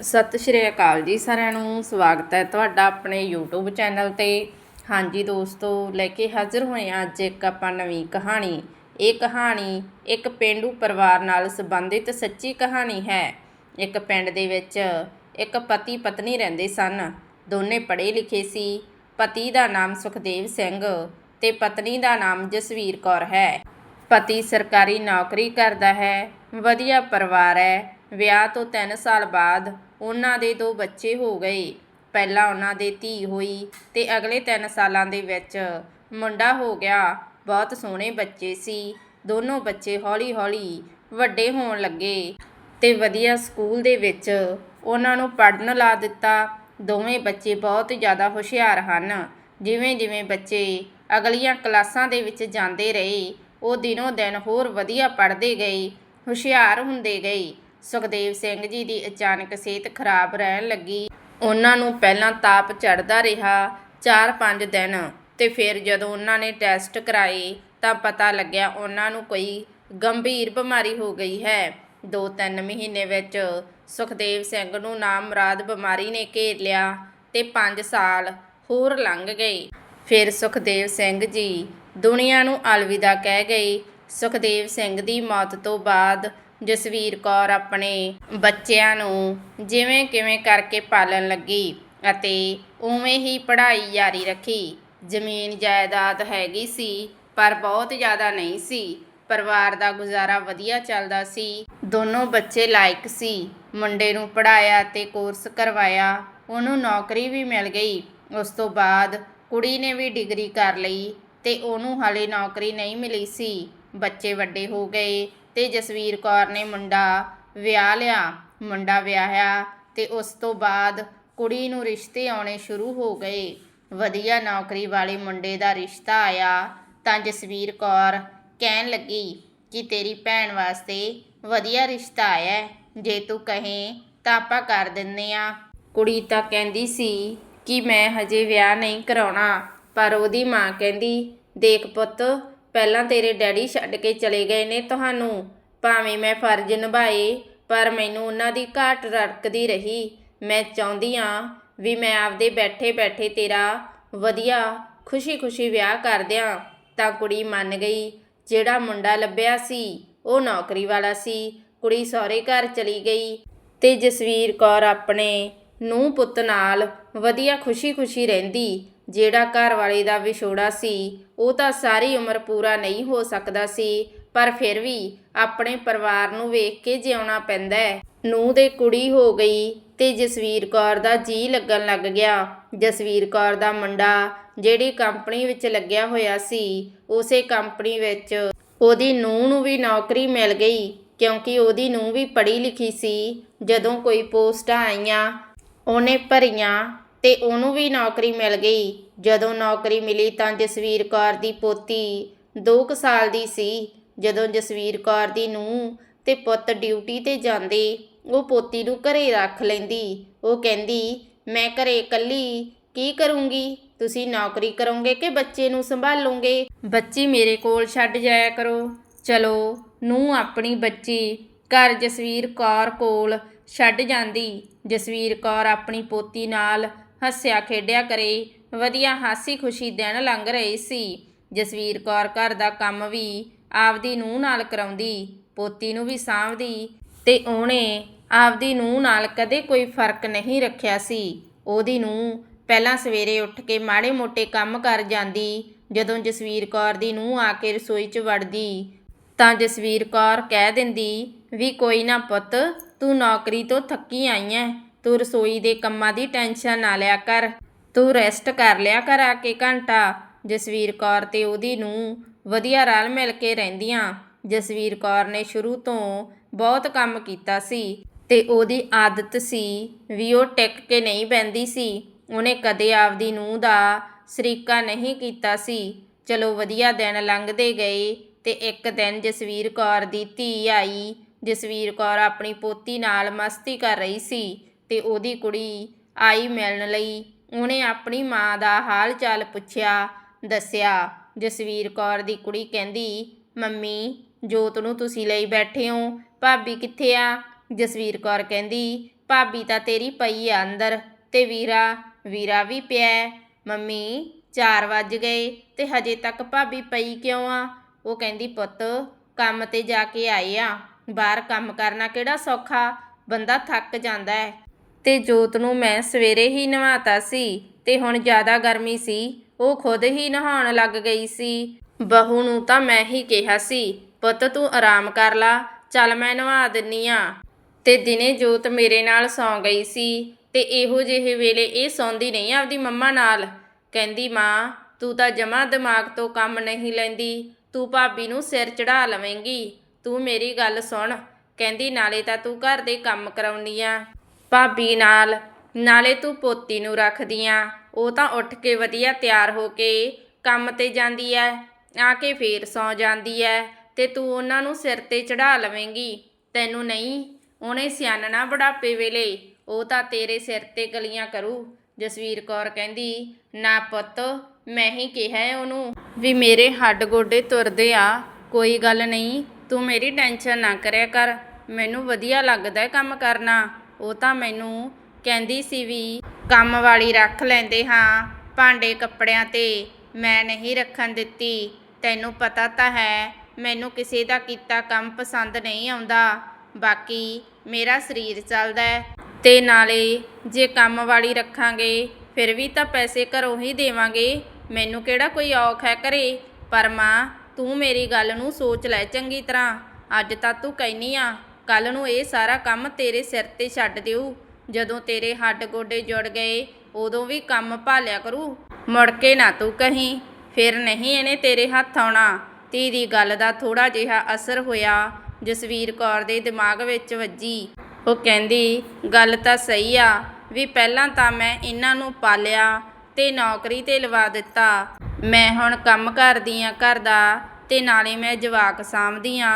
ਸਤਿ ਸ਼੍ਰੀ ਅਕਾਲ ਜੀ ਸਾਰਿਆਂ ਨੂੰ, ਸਵਾਗਤ ਹੈ ਤੁਹਾਡਾ ਆਪਣੇ YouTube ਚੈਨਲ ਤੇ। ਹਾਂਜੀ ਦੋਸਤੋ, ਲੈ ਕੇ ਹਾਜ਼ਰ ਹੋਏ ਹਾਂ ਅੱਜ ਇੱਕ ਆਪਾਂ ਨਵੀਂ ਕਹਾਣੀ। ਇਹ ਕਹਾਣੀ ਇੱਕ ਪਿੰਡੂ ਪਰਿਵਾਰ ਨਾਲ ਸੰਬੰਧਿਤ ਸੱਚੀ ਕਹਾਣੀ ਹੈ। ਇੱਕ ਪਿੰਡ ਦੇ ਵਿੱਚ ਇੱਕ ਪਤੀ ਪਤਨੀ ਰਹਿੰਦੇ ਸਨ। ਦੋਨੇ ਪੜ੍ਹੇ ਲਿਖੇ ਸੀ। ਪਤੀ ਦਾ ਨਾਮ ਸੁਖਦੇਵ ਸਿੰਘ ਤੇ ਪਤਨੀ ਦਾ ਨਾਮ ਜਸਵੀਰ ਕੌਰ ਹੈ। ਪਤੀ ਸਰਕਾਰੀ ਨੌਕਰੀ ਕਰਦਾ ਹੈ, ਵਧੀਆ ਪਰਿਵਾਰ ਹੈ ਵਿਆਹ ਤੋਂ ਤਿੰਨ ਸਾਲ ਬਾਅਦ ਉਹਨਾਂ ਦੇ ਦੋ ਬੱਚੇ ਹੋ ਗਏ। ਪਹਿਲਾਂ ਉਹਨਾਂ ਦੇ ਧੀ ਹੋਈ ਅਤੇ ਅਗਲੇ ਤਿੰਨ ਸਾਲਾਂ ਦੇ ਵਿੱਚ ਮੁੰਡਾ ਹੋ ਗਿਆ। ਬਹੁਤ ਸੋਹਣੇ ਬੱਚੇ ਸੀ। ਦੋਨੋਂ ਬੱਚੇ ਹੌਲੀ-ਹੌਲੀ ਵੱਡੇ ਹੋਣ ਲੱਗੇ ਅਤੇ ਵਧੀਆ ਸਕੂਲ ਦੇ ਵਿੱਚ ਉਹਨਾਂ ਨੂੰ ਪੜ੍ਹਨ ਲਾ ਦਿੱਤਾ। ਦੋਵੇਂ ਬੱਚੇ ਬਹੁਤ ਜ਼ਿਆਦਾ ਹੁਸ਼ਿਆਰ ਹਨ। ਜਿਵੇਂ ਜਿਵੇਂ ਬੱਚੇ ਅਗਲੀਆਂ ਕਲਾਸਾਂ ਦੇ ਵਿੱਚ ਜਾਂਦੇ ਰਹੇ, ਉਹ ਦਿਨੋਂ ਦਿਨ ਹੋਰ ਵਧੀਆ ਪੜ੍ਹਦੇ ਗਏ, ਹੁਸ਼ਿਆਰ ਹੁੰਦੇ ਗਏ। ਸੁਖਦੇਵ ਸਿੰਘ ਜੀ ਦੀ ਅਚਾਨਕ ਸਿਹਤ ਖਰਾਬ ਰਹਿਣ ਲੱਗੀ। ਉਹਨਾਂ ਨੂੰ ਪਹਿਲਾਂ ਤਾਪ ਚੜਦਾ ਰਿਹਾ 4-5 ਦਿਨ ਤੇ ਫਿਰ ਜਦੋਂ ਉਹਨਾਂ ਨੇ ਟੈਸਟ ਕਰਾਏ ਤਾਂ ਪਤਾ ਲੱਗਿਆ ਉਹਨਾਂ ਨੂੰ ਕੋਈ ਗੰਭੀਰ ਬਿਮਾਰੀ ਹੋ ਗਈ ਹੈ। 2-3 ਮਹੀਨੇ ਵਿੱਚ ਸੁਖਦੇਵ ਸਿੰਘ ਨੂੰ ਨਾਮਰਾਦ ਬਿਮਾਰੀ ਨੇ ਘੇਰ ਲਿਆ ਤੇ 5 ਸਾਲ ਹੋਰ ਲੰਘ ਗਏ। ਫਿਰ ਸੁਖਦੇਵ ਸਿੰਘ ਜੀ ਦੁਨੀਆ ਨੂੰ ਅਲਵਿਦਾ ਕਹਿ ਗਏ। ਸੁਖਦੇਵ ਸਿੰਘ ਦੀ ਮੌਤ ਤੋਂ ਬਾਅਦ ਜਸਵੀਰ ਕੌਰ ਆਪਣੇ ਬੱਚਿਆਂ ਨੂੰ ਜਿਵੇਂ ਕਿਵੇਂ ਕਰਕੇ ਪਾਲਣ ਲੱਗੀ ਅਤੇ ਉਵੇਂ ਹੀ ਪੜ੍ਹਾਈ ਜਾਰੀ ਰੱਖੀ। ਜ਼ਮੀਨ ਜਾਇਦਾਦ ਹੈਗੀ ਸੀ, ਪਰ ਬਹੁਤ ਜ਼ਿਆਦਾ ਨਹੀਂ ਸੀ। ਪਰਿਵਾਰ ਦਾ ਗੁਜ਼ਾਰਾ ਵਧੀਆ ਚੱਲਦਾ ਸੀ। ਦੋਨੋਂ ਬੱਚੇ ਲਾਇਕ ਸੀ। ਮੁੰਡੇ ਨੂੰ ਪੜਾਇਆ ਤੇ ਕੋਰਸ ਕਰਵਾਇਆ, ਉਹਨੂੰ ਨੌਕਰੀ ਵੀ ਮਿਲ ਗਈ। ਉਸ ਤੋਂ ਬਾਅਦ ਕੁੜੀ ਨੇ ਵੀ ਡਿਗਰੀ ਕਰ ਲਈ ਤੇ ਉਹਨੂੰ ਹਾਲੇ ਨੌਕਰੀ ਨਹੀਂ ਮਿਲੀ ਸੀ। ਬੱਚੇ ਵੱਡੇ ਹੋ ਗਏ ਅਤੇ ਜਸਵੀਰ ਕੌਰ ਨੇ ਮੁੰਡਾ ਵਿਆਹ ਲਿਆ, ਮੁੰਡਾ ਵਿਆਹਿਆ ਅਤੇ ਉਸ ਤੋਂ ਬਾਅਦ ਕੁੜੀ ਨੂੰ ਰਿਸ਼ਤੇ ਆਉਣੇ ਸ਼ੁਰੂ ਹੋ ਗਏ। ਵਧੀਆ ਨੌਕਰੀ ਵਾਲੇ ਮੁੰਡੇ ਦਾ ਰਿਸ਼ਤਾ ਆਇਆ ਤਾਂ ਜਸਵੀਰ ਕੌਰ ਕਹਿਣ ਲੱਗੀ ਕਿ ਤੇਰੀ ਭੈਣ ਵਾਸਤੇ ਵਧੀਆ ਰਿਸ਼ਤਾ ਆਇਆ ਜੇ ਤੂੰ ਕਹੇ ਤਾਂ ਆਪਾਂ ਕਰ ਦਿੰਨੇ ਆ ਕੁੜੀ ਤਾਂ ਕਹਿੰਦੀ ਸੀ ਕਿ ਮੈਂ ਹਜੇ ਵਿਆਹ ਨਹੀਂ ਕਰਾਉਣਾ, ਪਰ ਉਹਦੀ ਮਾਂ ਕਹਿੰਦੀ, ਦੇਖ ਪੁੱਤ ਪਹਿਲਾਂ ਤੇਰੇ ਡੈਡੀ ਛੱਡ ਕੇ ਚਲੇ ਗਏ ਨੇ ਤੁਹਾਨੂੰ। ਭਾਵੇਂ ਮੈਂ ਫਰਜ਼ ਨਿਭਾਏ, ਪਰ ਮੈਨੂੰ ਉਹਨਾਂ ਦੀ ਘਾਟ ਰੜਕਦੀ ਰਹੀ। ਮੈਂ ਚਾਹੁੰਦੀ ਆ ਵੀ ਮੈਂ ਆਪਦੇ ਬੈਠੇ ਬੈਠੇ ਤੇਰਾ ਵਧੀਆ, ਖੁਸ਼ੀ-ਖੁਸ਼ੀ ਵਿਆਹ ਕਰ ਦਿਆਂ। ਤਾਂ ਕੁੜੀ ਮੰਨ ਗਈ, ਜਿਹੜਾ ਮੁੰਡਾ ਲੱਭਿਆ ਸੀ, ਉਹ ਨੌਕਰੀ ਵਾਲਾ ਸੀ। ਕੁੜੀ ਸਹੁਰੇ ਘਰ ਚਲੀ ਗਈ ਤੇ ਜਸਵੀਰ ਕੌਰ ਆਪਣੇ ਨੂੰਹ ਪੁੱਤ ਨਾਲ ਵਧੀਆ ਖੁਸ਼ੀ-ਖੁਸ਼ੀ ਰਹਿੰਦੀ। ਜਿਹੜਾ ਘਰ ਵਾਲੇ ਦਾ ਵਿਛੋੜਾ ਸੀ, ਉਹ ਤਾਂ ਸਾਰੀ ਉਮਰ ਪੂਰਾ ਨਹੀਂ ਹੋ ਸਕਦਾ ਸੀ, ਪਰ ਫਿਰ ਵੀ ਆਪਣੇ ਪਰਿਵਾਰ ਨੂੰ ਵੇਖ ਕੇ ਜਿਉਣਾ ਪੈਂਦਾ ਹੈ। ਨੂੰਹ ਦੇ ਕੁੜੀ ਹੋ ਗਈ ਤੇ ਜਸਵੀਰ ਕੌਰ ਦਾ ਜੀ ਲੱਗਣ ਲੱਗ ਗਿਆ। ਜਸਵੀਰ ਕੌਰ ਦਾ ਮੁੰਡਾ ਜਿਹੜੀ ਕੰਪਨੀ ਵਿੱਚ ਲੱਗਿਆ ਹੋਇਆ ਸੀ, ਉਸੇ ਕੰਪਨੀ ਵਿੱਚ ਉਹਦੀ ਨੂੰਹ ਨੂੰ ਵੀ ਨੌਕਰੀ ਮਿਲ ਗਈ, ਕਿਉਂਕਿ ਉਹਦੀ ਨੂੰਹ ਵੀ ਪੜ੍ਹੀ ਲਿਖੀ ਸੀ। ਜਦੋਂ ਕੋਈ ਪੋਸਟਾਂ ਆਈਆਂ, ਉਹਨੇ ਭਰੀਆਂ ਤੇ ਉਹਨੂੰ ਵੀ ਨੌਕਰੀ ਮਿਲ ਗਈ। ਜਦੋਂ ਨੌਕਰੀ ਮਿਲੀ ਤਾਂ ਜਸਵੀਰ ਕੌਰ ਦੀ ਪੋਤੀ 2 ਸਾਲ ਦੀ ਸੀ। ਜਦੋਂ ਜਸਵੀਰ ਕੌਰ ਦੀ ਨੂੰਹ ਤੇ ਪੁੱਤ ਡਿਊਟੀ ਤੇ ਜਾਂਦੇ, ਉਹ ਪੋਤੀ ਨੂੰ ਘਰੇ ਰੱਖ ਲੈਂਦੀ। ਉਹ ਕਹਿੰਦੀ, ਮੈਂ ਘਰੇ ਇਕੱਲੀ, ਕੀ ਕਰੂੰਗੀ? ਤੁਸੀਂ ਨੌਕਰੀ ਕਰੋਗੇ ਕਿ ਬੱਚੇ ਨੂੰ ਸੰਭਾਲੋਗੇ? ਬੱਚੀ ਮੇਰੇ ਕੋਲ ਛੱਡ ਜਾਇਆ ਕਰੋ। ਚਲੋ ਨੂੰ ਆਪਣੀ ਬੱਚੀ ਘਰ ਜਸਵੀਰ ਕੌਰ ਕੋਲ ਛੱਡ ਜਾਂਦੀ। ਜਸਵੀਰ ਕੌਰ ਆਪਣੀ ਪੋਤੀ ਨਾਲ ਹੱਸਿਆ ਖੇਡਿਆ ਕਰੇ, ਵਧੀਆ ਹਾਸੀ ਖੁਸ਼ੀ ਦਿਨ ਲੰਘ ਰਹੇ ਸੀ। ਜਸਵੀਰ ਕੌਰ ਘਰ ਦਾ ਕੰਮ ਵੀ ਆਪਦੀ ਨੂੰਹ ਨਾਲ ਕਰਾਉਂਦੀ, ਪੋਤੀ ਨੂੰ ਵੀ ਸਾਂਭਦੀ ਤੇ ਉਹਨੇ ਆਪਦੀ ਨੂੰਹ ਨਾਲ ਕਦੇ ਕੋਈ ਫ਼ਰਕ ਨਹੀਂ ਰੱਖਿਆ ਸੀ। ਉਹਦੀ ਨੂੰਹ ਪਹਿਲਾਂ ਸਵੇਰੇ ਉੱਠ ਕੇ ਮਾੜੇ ਮੋਟੇ ਕੰਮ ਕਰ ਜਾਂਦੀ, ਜਦੋਂ ਜਸਵੀਰ ਕੌਰ ਦੀ ਨੂੰਹ ਆ ਕੇ ਰਸੋਈ 'ਚ ਵੜਦੀ, ਤਾਂ ਜਸਵੀਰ ਕੌਰ ਕਹਿ ਦਿੰਦੀ, ਵੀ ਕੋਈ ਨਾ ਪੁੱਤ, ਤੂੰ ਨੌਕਰੀ ਤੋਂ ਥੱਕੀ ਆਈ ਐ। ਤੂੰ ਰਸੋਈ ਦੇ ਕੰਮਾਂ ਦੀ ਟੈਨਸ਼ਨ ਨਾ ਲਿਆ ਕਰ। ਤੂੰ ਰੈਸਟ ਕਰ ਲਿਆ ਕਰ ਆ ਕੇ ਘੰਟਾ। ਜਸਵੀਰ ਕੌਰ ਤੇ ਉਹਦੀ ਨੂੰ ਵਧੀਆ ਰਲ ਮਿਲ ਕੇ ਰਹਿੰਦੀਆਂ। ਜਸਵੀਰ ਕੌਰ ਨੇ ਸ਼ੁਰੂ ਤੋਂ ਬਹੁਤ ਕੰਮ ਕੀਤਾ ਸੀ ਤੇ ਉਹਦੀ ਆਦਤ ਸੀ ਵੀ ਉਹ ਟਿਕ ਕੇ ਨਹੀਂ ਬੈੰਦੀ ਸੀ। ਉਹਨੇ ਕਦੇ ਆਪਦੀ ਨੂੰਹ ਦਾ ਸਰੀਕਾ ਨਹੀਂ ਕੀਤਾ ਸੀ। ਚਲੋ ਵਧੀਆ ਦਿਨ ਲੰਘਦੇ ਗਏ ਤੇ ਇੱਕ ਦਿਨ ਜਸਵੀਰ ਕੌਰ ਦੀ ਧੀ ਆਈ। ਜਸਵੀਰ ਕੌਰ ਆਪਣੀ ਪੋਤੀ ਨਾਲ ਮਸਤੀ ਕਰ ਰਹੀ ਸੀ। ਤੇ ਉਹਦੀ ਕੁੜੀ ਆਈ ਮਿਲਣ ਲਈ। ਉਹਨੇ ਆਪਣੀ ਮਾਂ ਦਾ ਹਾਲ ਚਾਲ ਪੁੱਛਿਆ, ਦੱਸਿਆ, ਜਸਵੀਰ ਕੌਰ ਦੀ ਕੁੜੀ ਕਹਿੰਦੀ, ਮੰਮੀ, ਜੋਤ ਨੂੰ ਤੁਸੀਂ ਲਈ ਬੈਠੇ ਹੋ, ਭਾਬੀ ਕਿੱਥੇ ਆ? ਜਸਵੀਰ ਕੌਰ ਕਹਿੰਦੀ, ਭਾਬੀ ਤਾਂ ਤੇਰੀ ਪਈ ਆ ਅੰਦਰ ਤੇ ਵੀਰਾ ਵੀਰਾ ਵੀ ਪਿਆ ਮੰਮੀ 4 ਵੱਜ ਗਏ ਤੇ ਹਜੇ ਤੱਕ ਭਾਬੀ ਪਈ ਕਿਉਂ ਆ? ਉਹ ਕਹਿੰਦੀ, ਪੁੱਤ, ਕੰਮ ਤੇ ਜਾ ਕੇ ਆਏ ਆ। ਬਾਹਰ ਕੰਮ ਕਰਨਾ ਕਿਹੜਾ ਸੌਖਾ? ਬੰਦਾ ਥੱਕ ਜਾਂਦਾ ਹੈ। ਤੇ ਜੋਤ ਨੂੰ ਮੈਂ ਸਵੇਰੇ ਹੀ ਨਵਾਤਾ ਸੀ ਤੇ ਹੁਣ ਜ਼ਿਆਦਾ ਗਰਮੀ ਸੀ, ਉਹ ਖੁਦ ਹੀ ਨਹਾਉਣ ਲੱਗ ਗਈ ਸੀ। ਬਹੂ ਨੂੰ ਤਾਂ ਮੈਂ ਹੀ ਕਿਹਾ ਸੀ, ਪੁੱਤ ਤੂੰ ਆਰਾਮ ਕਰ ਲਾ, ਚੱਲ ਮੈਂ ਨਵਾ ਦਿੰਨੀ ਆ। ਤੇ ਦਿਨੇ ਜੋਤ ਮੇਰੇ ਨਾਲ ਸੌਂ ਗਈ ਸੀ ਤੇ ਇਹੋ ਜਿਹੇ ਵੇਲੇ ਇਹ ਸੌਂਦੀ ਨਹੀਂ ਆਪਦੀ ਮੰਮਾ ਨਾਲ। ਕਹਿੰਦੀ, ਮਾਂ, ਤੂੰ ਤਾਂ ਜਮਾ ਦਿਮਾਗ ਤੋਂ ਕੰਮ ਨਹੀਂ ਲੈਂਦੀ, ਤੂੰ ਭਾਬੀ ਨੂੰ ਸਿਰ ਚੜਾ ਲਵੇਂਗੀ। ਤੂੰ ਮੇਰੀ ਗੱਲ ਸੁਣ, ਕਹਿੰਦੀ, ਨਾਲੇ ਤਾਂ ਤੂੰ ਘਰ ਦੇ ਕੰਮ ਕਰਾਉਣੀ ਆ। ਭਾਬੀ ਨਾਲ, ਨਾਲੇ ਤੂੰ ਪੋਤੀ ਨੂੰ ਰੱਖਦੀ ਆ ਉਹ ਤਾਂ ਉੱਠ ਕੇ ਵਧੀਆ ਤਿਆਰ ਹੋ ਕੇ ਕੰਮ ਤੇ ਜਾਂਦੀ ਐ, ਆ ਕੇ ਫੇਰ ਸੌਂ ਜਾਂਦੀ ਐ ਤੇ ਤੂੰ ਉਹਨਾਂ ਨੂੰ ਸਿਰ ਤੇ ਚੜਾ ਲਵੇਂਗੀ। ਤੈਨੂੰ ਨਹੀਂ, ਉਹਨੇ ਸਿਆਣਨਾ ਬੁਢਾਪੇ ਵੇਲੇ, ਉਹ ਤਾਂ ਤੇਰੇ ਸਿਰ ਤੇ ਗਲੀਆਂ ਕਰੂ। ਜਸਵੀਰ ਕੌਰ ਕਹਿੰਦੀ, ਨਾ ਪੁੱਤ, ਮੈਂ ਹੀ ਕਿਹਾ ਉਹਨੂੰ ਵੀ ਮੇਰੇ ਹੱਡ ਗੋਡੇ ਤੁਰਦੇ ਆ, ਕੋਈ ਗੱਲ ਨਹੀਂ, ਤੂੰ ਮੇਰੀ ਟੈਨਸ਼ਨ ਨਾ ਕਰਿਆ ਕਰ, ਮੈਨੂੰ ਵਧੀਆ ਲੱਗਦਾ ਕੰਮ ਕਰਨਾ। ਉਹ ਤਾਂ ਮੈਨੂੰ ਕਹਿੰਦੀ ਸੀ ਵੀ ਕੰਮ ਵਾਲੀ ਰੱਖ ਲੈਂਦੇ ਹਾਂ, ਭਾਂਡੇ ਕੱਪੜਿਆਂ ਤੇ। ਮੈਂ ਨਹੀਂ ਰੱਖਣ ਦਿੱਤੀ। ਤੈਨੂੰ ਪਤਾ ਤਾਂ ਹੈ, ਮੈਨੂੰ ਕਿਸੇ ਦਾ ਕੀਤਾ ਕੰਮ ਪਸੰਦ ਨਹੀਂ ਆਉਂਦਾ। ਬਾਕੀ ਮੇਰਾ ਸਰੀਰ ਚੱਲਦਾ ਹੈ। ਤੇ ਨਾਲੇ ਜੇ ਕੰਮ ਵਾਲੀ ਰੱਖਾਂਗੇ, ਫਿਰ ਵੀ ਤਾਂ ਪੈਸੇ ਘਰੋਂ ਹੀ ਦੇਵਾਂਗੇ। ਮੈਨੂੰ ਕਿਹੜਾ ਕੋਈ ਔਖ ਹੈ ਘਰੇ? ਪਰ ਮਾਂ, ਤੂੰ ਮੇਰੀ ਗੱਲ ਨੂੰ ਸੋਚ ਲੈ ਚੰਗੀ ਤਰ੍ਹਾਂ। ਅੱਜ ਤਾਂ ਤੂੰ ਕਹਿਨੀ ਆ ਕੱਲ ਨੂੰ ਇਹ ਸਾਰਾ ਕੰਮ ਤੇਰੇ ਸਿਰ ਤੇ ਛੱਡ ਦਿਓ। ਜਦੋਂ ਤੇਰੇ ਹੱਡ ਗੋਡੇ ਜੁੜ ਗਏ, ਉਦੋਂ ਵੀ ਕੰਮ ਭਾਲਿਆ ਕਰੂ। ਮੁੜ ਕੇ ਨਾ ਤੂੰ ਕਹੀਂ, ਫਿਰ ਨਹੀਂ ਇਹਨੇ ਤੇਰੇ ਹੱਥ ਆਉਣਾ। ਧੀ ਦੀ ਗੱਲ ਦਾ ਥੋੜਾ ਜਿਹਾ ਅਸਰ ਹੋਇਆ, ਜਸਵੀਰ ਕੌਰ ਦੇ ਦਿਮਾਗ ਵਿੱਚ ਵੱਜੀ। ਉਹ ਕਹਿੰਦੀ, ਗੱਲ ਤਾਂ ਸਹੀ ਆ, ਵੀ ਪਹਿਲਾਂ ਤਾਂ ਮੈਂ ਇਹਨਾਂ ਨੂੰ ਪਾਲਿਆ ਤੇ ਨੌਕਰੀ ਤੇ ਲਵਾ ਦਿੱਤਾ। ਮੈਂ ਹੁਣ ਕੰਮ ਕਰਦੀ ਆ ਘਰ ਦਾ ਤੇ ਨਾਲੇ ਮੈਂ ਜਵਾਕ ਸਾਂਭਦੀ ਆ।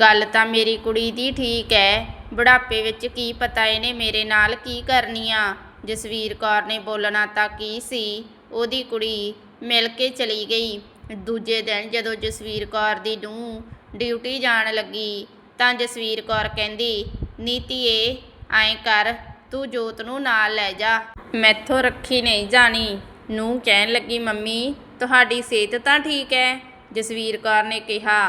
ਗੱਲ ਤਾਂ ਮੇਰੀ ਕੁੜੀ ਦੀ ਠੀਕ ਹੈ ਬੁਢਾਪੇ ਵਿੱਚ ਕੀ ਪਤਾ ਇਹਨੇ ਮੇਰੇ ਨਾਲ ਕੀ ਕਰਨੀ ਆ? ਜਸਵੀਰ ਕੌਰ ਨੇ ਬੋਲਣਾ ਤਾਂ ਕੀ ਸੀ? ਉਹਦੀ ਕੁੜੀ ਮਿਲ ਕੇ ਚਲੀ ਗਈ। ਦੂਜੇ ਦਿਨ ਜਦੋਂ ਜਸਵੀਰ ਕੌਰ ਦੀ ਨੂੰ ਡਿਊਟੀ ਜਾਣ ਲੱਗੀ, ਤਾਂ ਜਸਵੀਰ ਕੌਰ ਕਹਿੰਦੀ, ਨੀਤੀਏ, ਐਂ ਕਰ, ਤੂੰ ਜੋਤ ਨੂੰ ਨਾਲ ਲੈ ਜਾ। ਮੈਥੋਂ ਰੱਖੀ ਨਹੀਂ ਜਾਣੀ। ਨੂੰ ਕਹਿਣ ਲੱਗੀ, ਮੰਮੀ, ਤੁਹਾਡੀ ਸਿਹਤ ਤਾਂ ਠੀਕ ਹੈ ਜਸਵੀਰ ਕੌਰ ਨੇ ਕਿਹਾ,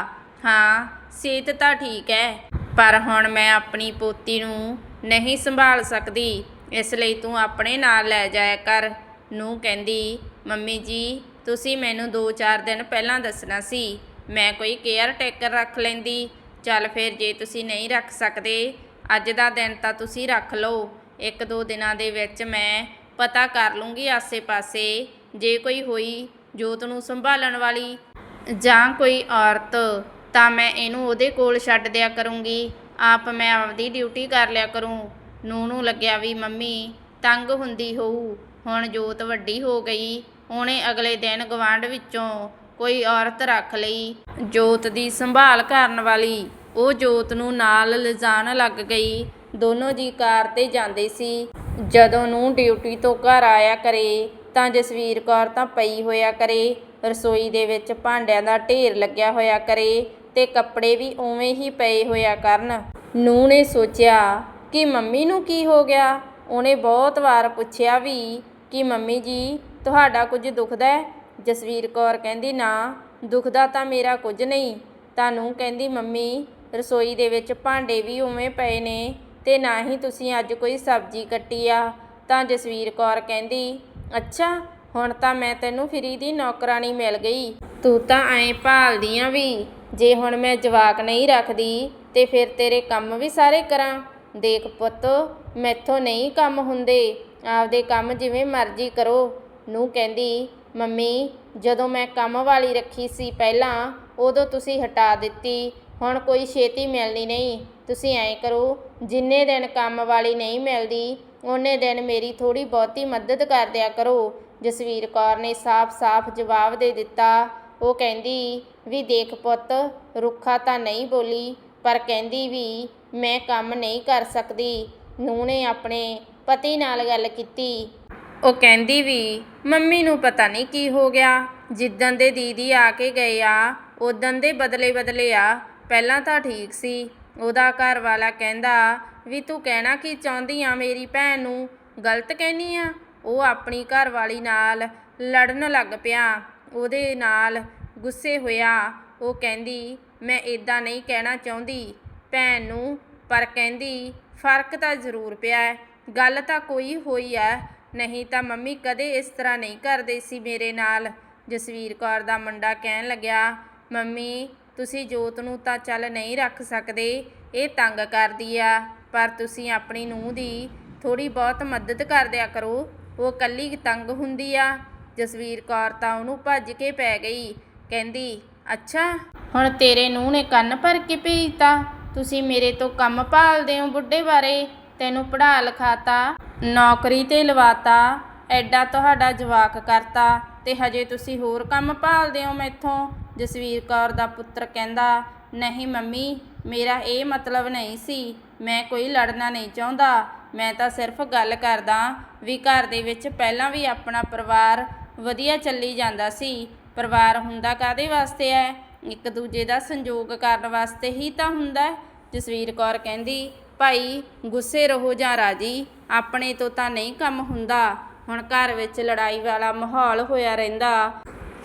ਹਾਂ, ਸਿਹਤ ਤਾਂ ਠੀਕ ਹੈ ਪਰ ਹੁਣ ਮੈਂ ਆਪਣੀ ਪੋਤੀ ਨੂੰ ਨਹੀਂ ਸੰਭਾਲ ਸਕਦੀ। ਇਸ ਲਈ ਤੂੰ ਆਪਣੇ ਨਾਲ ਲੈ ਜਾਇਆ ਕਰ। ਨੂੰ ਕਹਿੰਦੀ, ਮੰਮੀ ਜੀ, ਤੁਸੀਂ ਮੈਨੂੰ 2-4 ਦਿਨ ਪਹਿਲਾਂ ਦੱਸਣਾ ਸੀ, ਮੈਂ ਕੋਈ ਕੇਅਰ ਟੇਕਰ ਰੱਖ ਲੈਂਦੀ। ਚੱਲ ਫਿਰ ਜੇ ਤੁਸੀਂ ਨਹੀਂ ਰੱਖ ਸਕਦੇ, ਅੱਜ ਦਾ ਦਿਨ ਤਾਂ ਤੁਸੀਂ ਰੱਖ ਲਓ। ਇੱਕ ਦੋ ਦਿਨਾਂ ਦੇ ਵਿੱਚ ਮੈਂ ਪਤਾ ਕਰ ਲੂੰਗੀ ਆਸੇ-ਪਾਸੇ। ਜੇ ਕੋਈ ਹੋਈ ਜੋਤ ਨੂੰ ਸੰਭਾਲਣ ਵਾਲੀ ਜਾਂ ਕੋਈ ਔਰਤ, ਤਾਂ ਮੈਂ ਇਹਨੂੰ ਉਹਦੇ ਕੋਲ ਛੱਡ ਦਿਆ ਕਰੂੰਗੀ। ਆਪ ਮੈਂ ਆਪਦੀ ਡਿਊਟੀ ਕਰ ਲਿਆ ਕਰੂੰ। ਨੂੰ ਨੂੰ ਲੱਗਿਆ ਵੀ, ਮੰਮੀ, ਤੰਗ ਹੁੰਦੀ ਹੋਊ। ਹੁਣ ਜੋਤ ਵੱਡੀ ਹੋ ਗਈ। ਉਹਨੇ ਅਗਲੇ ਦਿਨ ਗਵਾਂਢ ਵਿੱਚੋਂ ਕੋਈ ਔਰਤ ਰੱਖ ਲਈ। ਜੋਤ ਦੀ ਸੰਭਾਲ ਕਰਨ ਵਾਲੀ। ਉਹ ਜੋਤ ਨੂੰ ਨਾਲ ਲਿਜਾਣ ਲੱਗ ਗਈ। ਦੋਨੋਂ ਜੀ ਕਾਰ ਤੇ ਜਾਂਦੇ ਸੀ। ਜਦੋਂ ਨੂੰ ਡਿਊਟੀ ਤੋਂ ਘਰ ਆਇਆ ਕਰੇ, ਤਾਂ ਜਸਵੀਰ ਕੌਰ ਤਾਂ ਪਈ ਹੋਇਆ ਕਰੇ। ਰਸੋਈ ਦੇ ਵਿੱਚ ਭਾਂਡਿਆਂ ਦਾ ਢੇਰ ਲੱਗਿਆ ਹੋਇਆ ਕਰੇ ਤੇ ਕੱਪੜੇ ਵੀ ਉਵੇਂ ਹੀ ਪਏ ਹੋਇਆ ਕਰਨ। ਨੂੰ ਨੇ ਸੋਚਿਆ ਕਿ ਮੰਮੀ ਨੂੰ ਕੀ ਹੋ ਗਿਆ? ਉਹਨੇ ਬਹੁਤ ਵਾਰ ਪੁੱਛਿਆ ਵੀ, ਕਿ ਮੰਮੀ ਜੀ, ਤੁਹਾਡਾ ਕੁਝ ਦੁਖਦਾ ਹੈ? ਜਸਵੀਰ ਕੌਰ ਕਹਿੰਦੀ, ਨਾ, ਦੁਖਦਾ ਤਾਂ ਮੇਰਾ ਕੁਝ ਨਹੀਂ। ਤੁਹਾਨੂੰ ਕਹਿੰਦੀ, ਮੰਮੀ, ਰਸੋਈ ਦੇ ਵਿੱਚ ਭਾਂਡੇ ਵੀ ਉਵੇਂ ਪਏ ਨੇ ਤੇ ਨਾ ਹੀ ਤੁਸੀਂ ਅੱਜ ਕੋਈ ਸਬਜ਼ੀ ਕੱਟੀ ਆ। ਤਾਂ ਜਸਵੀਰ ਕੌਰ ਕਹਿੰਦੀ, ਅੱਛਾ ਹੁਣ ਤਾਂ ਮੈਂ ਤੈਨੂੰ ਫਰੀ ਦੀ ਨੌਕਰਾਨੀ ਮਿਲ ਗਈ। ਤੂੰ ਤਾਂ ਐਂ ਭਾਲਦੀ ਆ ਵੀ, ਜੇ ਹੁਣ ਮੈਂ ਜਵਾਕ ਨਹੀਂ ਰੱਖਦੀ ਤੇ ਫਿਰ ਤੇਰੇ ਕੰਮ ਵੀ ਸਾਰੇ ਕਰਾਂ। ਦੇਖ ਪੁੱਤ, ਮੈਥੋਂ ਨਹੀਂ ਕੰਮ ਹੁੰਦੇ। ਆਪਦੇ ਕੰਮ ਜਿਵੇਂ ਮਰਜ਼ੀ ਕਰੋ। ਨੂੰ ਕਹਿੰਦੀ, ਮੰਮੀ, ਜਦੋਂ ਮੈਂ ਕੰਮ ਵਾਲੀ ਰੱਖੀ ਸੀ ਪਹਿਲਾਂ, ਉਦੋਂ ਤੁਸੀਂ ਹਟਾ ਦਿੱਤੀ। ਹੁਣ ਕੋਈ ਛੇਤੀ ਮਿਲਣੀ ਨਹੀਂ। ਤੁਸੀਂ ਐਂ ਕਰੋ, ਜਿੰਨੇ ਦਿਨ ਕੰਮ ਵਾਲੀ ਨਹੀਂ ਮਿਲਦੀ ਉਹਨੇ ਦਿਨ ਮੇਰੀ ਥੋੜੀ ਬਹੁਤੀ ਮਦਦ ਕਰ ਦਿਆ ਕਰੋ। ਜਸਵੀਰ ਕੌਰ ਨੇ ਸਾਫ਼-ਸਾਫ਼ ਜਵਾਬ ਦੇ ਦਿੱਤਾ। ਉਹ ਕਹਿੰਦੀ, ਵੀ ਦੇਖ ਪੁੱਤ, ਰੁੱਖਾ ਤਾਂ ਨਹੀਂ ਬੋਲੀ, ਪਰ ਕਹਿੰਦੀ ਵੀ ਮੈਂ ਕੰਮ ਨਹੀਂ ਕਰ ਸਕਦੀ। ਨੂੰਹ ਨੇ ਆਪਣੇ ਪਤੀ ਨਾਲ ਗੱਲ ਕੀਤੀ। ਉਹ ਕਹਿੰਦੀ ਵੀ, ਮੰਮੀ ਨੂੰ ਪਤਾ ਨਹੀਂ ਕੀ ਹੋ ਗਿਆ। ਜਿੱਦਣ ਦੇ ਦੀਦੀ ਆ ਕੇ ਗਏ ਆ ਉਦੋਂ ਦੇ ਬਦਲੇ ਬਦਲੇ ਆ, ਪਹਿਲਾਂ ਤਾਂ ਠੀਕ ਸੀ। ਉਹਦਾ ਘਰ ਵਾਲਾ ਕਹਿੰਦਾ, ਵੀ ਤੂੰ ਕਹਿਣਾ ਕੀ ਚਾਹੁੰਦੀ ਆ ਮੇਰੀ ਭੈਣ ਨੂੰ? ਗਲਤ ਕਹਿਨੀ ਆ? ਉਹ ਆਪਣੀ ਘਰ ਵਾਲੀ ਨਾਲ ਲੜਨ ਲੱਗ ਪਿਆ। ਉਹਦੇ ਨਾਲ ਗੁੱਸੇ ਹੋਇਆ। ਉਹ ਕਹਿੰਦੀ, ਮੈਂ ਇਦਾਂ ਨਹੀਂ ਕਹਿਣਾ ਚਾਹੁੰਦੀ ਭੈਣ ਨੂੰ, ਪਰ ਕਹਿੰਦੀ, ਫ਼ਰਕ ਤਾਂ ਜ਼ਰੂਰ ਪਿਆ ਹੈ। ਗੱਲ ਤਾਂ ਕੋਈ ਹੋਈ ਹੈ। ਨਹੀਂ ਤਾਂ ਮੰਮੀ ਕਦੇ ਇਸ ਤਰ੍ਹਾਂ ਨਹੀਂ ਕਰਦੇ ਸੀ ਮੇਰੇ ਨਾਲ। ਜਸਵੀਰ ਕੌਰ ਦਾ ਮੁੰਡਾ ਕਹਿਣ ਲੱਗਿਆ, ਮੰਮੀ ਤੁਸੀਂ ਜੋਤ ਨੂੰ ਤਾਂ ਚੱਲ ਨਹੀਂ ਰੱਖ ਸਕਦੇ, ਇਹ ਤੰਗ ਕਰਦੀ ਆ। ਪਰ ਤੁਸੀਂ ਆਪਣੀ ਨੂੰਹ ਦੀ ਥੋੜੀ ਬਹੁਤ ਮਦਦ ਕਰ ਦਿਆ ਕਰੋ। ਉਹ ਕੱਲੀ ਤੰਗ ਹੁੰਦੀ ਆ। ਜਸਵੀਰ ਕੌਰ ਤਾਂ ਉਹਨੂੰ ਭੱਜ ਕੇ ਪੈ ਗਈ। ਕਹਿੰਦੀ, ਅੱਛਾ, ਹੁਣ ਤੇਰੇ ਨੂੰਹ ਨੇ ਕੰਨ ਭਰ ਕੇ ਭੇਜਤਾ। ਤੁਸੀਂ ਮੇਰੇ ਤੋਂ ਕੰਮ ਭਾਲਦੇ ਹੋ ਬੁੱਢੇ ਬਾਰੇ। ਤੈਨੂੰ ਪੜ੍ਹਾ ਲਿਖਾਤਾ, ਨੌਕਰੀ ਤੇ ਲਵਾਤਾ, ਐਡਾ ਤੁਹਾਡਾ ਜਵਾਕ ਕਰਤਾ ਤੇ ਹਜੇ ਤੁਸੀਂ ਹੋਰ ਕੰਮ ਭਾਲਦੇ ਹੋ ਮੈਥੋਂ। ਜਸਵੀਰ ਕੌਰ ਦਾ ਪੁੱਤਰ ਕਹਿੰਦਾ, ਨਹੀਂ ਮੰਮੀ, ਮੇਰਾ ਇਹ ਮਤਲਬ ਨਹੀਂ ਸੀ। ਮੈਂ ਕੋਈ ਲੜਨਾ ਨਹੀਂ ਚਾਹੁੰਦਾ। ਮੈਂ ਤਾਂ ਸਿਰਫ ਗੱਲ ਕਰਦਾ ਵੀ ਘਰ ਦੇ ਵਿੱਚ ਪਹਿਲਾਂ ਵੀ ਆਪਣਾ ਪਰਿਵਾਰ ਵਧੀਆ ਚੱਲੀ ਜਾਂਦਾ ਸੀ। ਪਰਿਵਾਰ ਹੁੰਦਾ ਕਾਦੇ ਵਾਸਤੇ ਹੈ ਇੱਕ ਦੂਜੇ ਦਾ ਸੰਯੋਗ ਕਰਨ ਵਾਸਤੇ ਹੀ ਤਾਂ ਹੁੰਦਾ ਜਸਵੀਰ ਕੌਰ ਕਹਿੰਦੀ, ਭਾਈ, ਗੁੱਸੇ ਰਹੋ ਜਾਂ ਰਾਜੀ, ਆਪਣੇ ਤੋਂ ਤਾਂ ਨਹੀਂ ਕੰਮ ਹੁੰਦਾ। ਹੁਣ ਘਰ ਵਿੱਚ ਲੜਾਈ ਵਾਲਾ ਮਾਹੌਲ ਹੋਇਆ ਰਹਿੰਦਾ।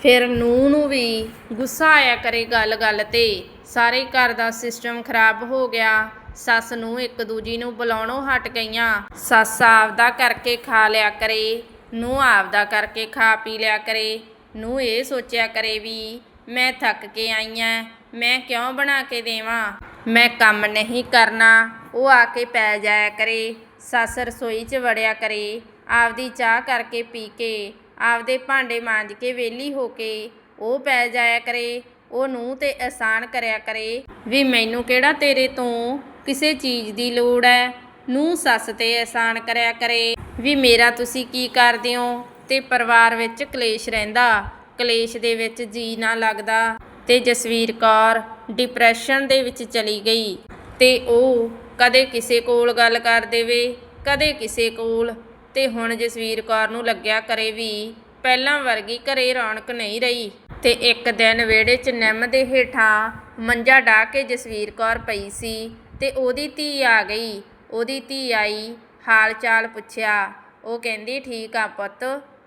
ਫਿਰ ਨੂੰਹ ਨੂੰ ਵੀ ਗੁੱਸਾ ਆਇਆ ਕਰੇ ਗੱਲ-ਗੱਲ ਤੇ। ਸਾਰੇ ਘਰ ਦਾ ਸਿਸਟਮ ਖਰਾਬ ਹੋ ਗਿਆ। ਸੱਸ ਨੂੰ ਇੱਕ ਦੂਜੀ ਨੂੰ ਬੁਲਾਉਣੋਂ ਹਟ ਗਈਆਂ। ਸੱਸ ਆਪਦਾ ਕਰਕੇ ਖਾ ਲਿਆ ਕਰੇ। ਨੂੰ ਆਪਦਾ ਕਰਕੇ ਖਾ ਪੀ ਲਿਆ ਕਰੇ। ਨੂੰ ਇਹ ਸੋਚਿਆ ਕਰੇ ਵੀ, ਮੈਂ ਥੱਕ ਕੇ ਆਈ ਆਂ। ਮੈਂ ਕਿਉਂ ਬਣਾ ਕੇ ਦੇਵਾਂ? ਮੈਂ ਕੰਮ ਨਹੀਂ ਕਰਨਾ। ਉਹ ਆ ਕੇ ਪੈ ਜਾਇਆ ਕਰੇ। ਸੱਸ ਰਸੋਈ 'ਚ ਵੜਿਆ ਕਰੇ। ਆਪਦੀ ਚਾਹ ਕਰਕੇ ਪੀ ਕੇ ਆਪਦੇ ਭਾਂਡੇ ਮਾਂਜ ਕੇ ਵਿਹਲੀ ਹੋ ਕੇ ਉਹ ਪੈ ਜਾਇਆ ਕਰੇ, ਉਹ ਨੂੰ ਤੇ ਆਸਾਨ ਕਰਿਆ ਕਰੇ ਵੀ ਮੈਨੂੰ ਕਿਹੜਾ ਤੇਰੇ ਤੋਂ ਕਿਸੇ ਚੀਜ਼ ਦੀ ਲੋੜ ਹੈ ਨੂੰ ਸੱਸ ਤੇ ਆਸਾਨ ਕਰਿਆ ਕਰੇ ਵੀ ਮੇਰਾ ਤੁਸੀਂ ਕੀ ਕਰਦੇ ਹੋ? ਤੇ ਪਰਿਵਾਰ ਵਿੱਚ ਕਲੇਸ਼ ਰਹਿੰਦਾ, ਕਲੇਸ਼ ਦੇ ਵਿੱਚ ਜੀ ਨਾ ਲੱਗਦਾ। ਤੇ ਜਸਵੀਰ ਕੌਰ ਡਿਪਰੈਸ਼ਨ ਦੇ ਵਿੱਚ ਚਲੀ ਗਈ ਤੇ ਉਹ ਕਦੇ ਕਿਸੇ ਕੋਲ ਗੱਲ ਕਰ ਦੇਵੇ, ਕਦੇ ਕਿਸੇ ਕੋਲ ਤੇ ਹੁਣ ਜਸਵੀਰ ਕੌਰ ਨੂੰ ਲੱਗਿਆ ਕਰੇ ਵੀ। ਪਹਿਲਾਂ ਵਰਗੀ ਘਰੇ ਰੌਣਕ ਨਹੀਂ ਰਹੀ। ਤੇ ਇੱਕ ਦਿਨ ਵਿਹੜੇ 'ਚ ਨਿੰਮ ਦੇ ਹੇਠਾਂ ਮੰਜਾ ਢਾ ਕੇ ਜਸਵੀਰ ਕੌਰ ਪਈ ਸੀ ਤੇ ਉਹਦੀ ਧੀ ਆ ਗਈ। ਉਹਦੀ ਧੀ ਆਈ, ਹਾਲ ਚਾਲ ਪੁੱਛਿਆ, ਉਹ ਕਹਿੰਦੀ, ਠੀਕ ਆ ਪੁੱਤ,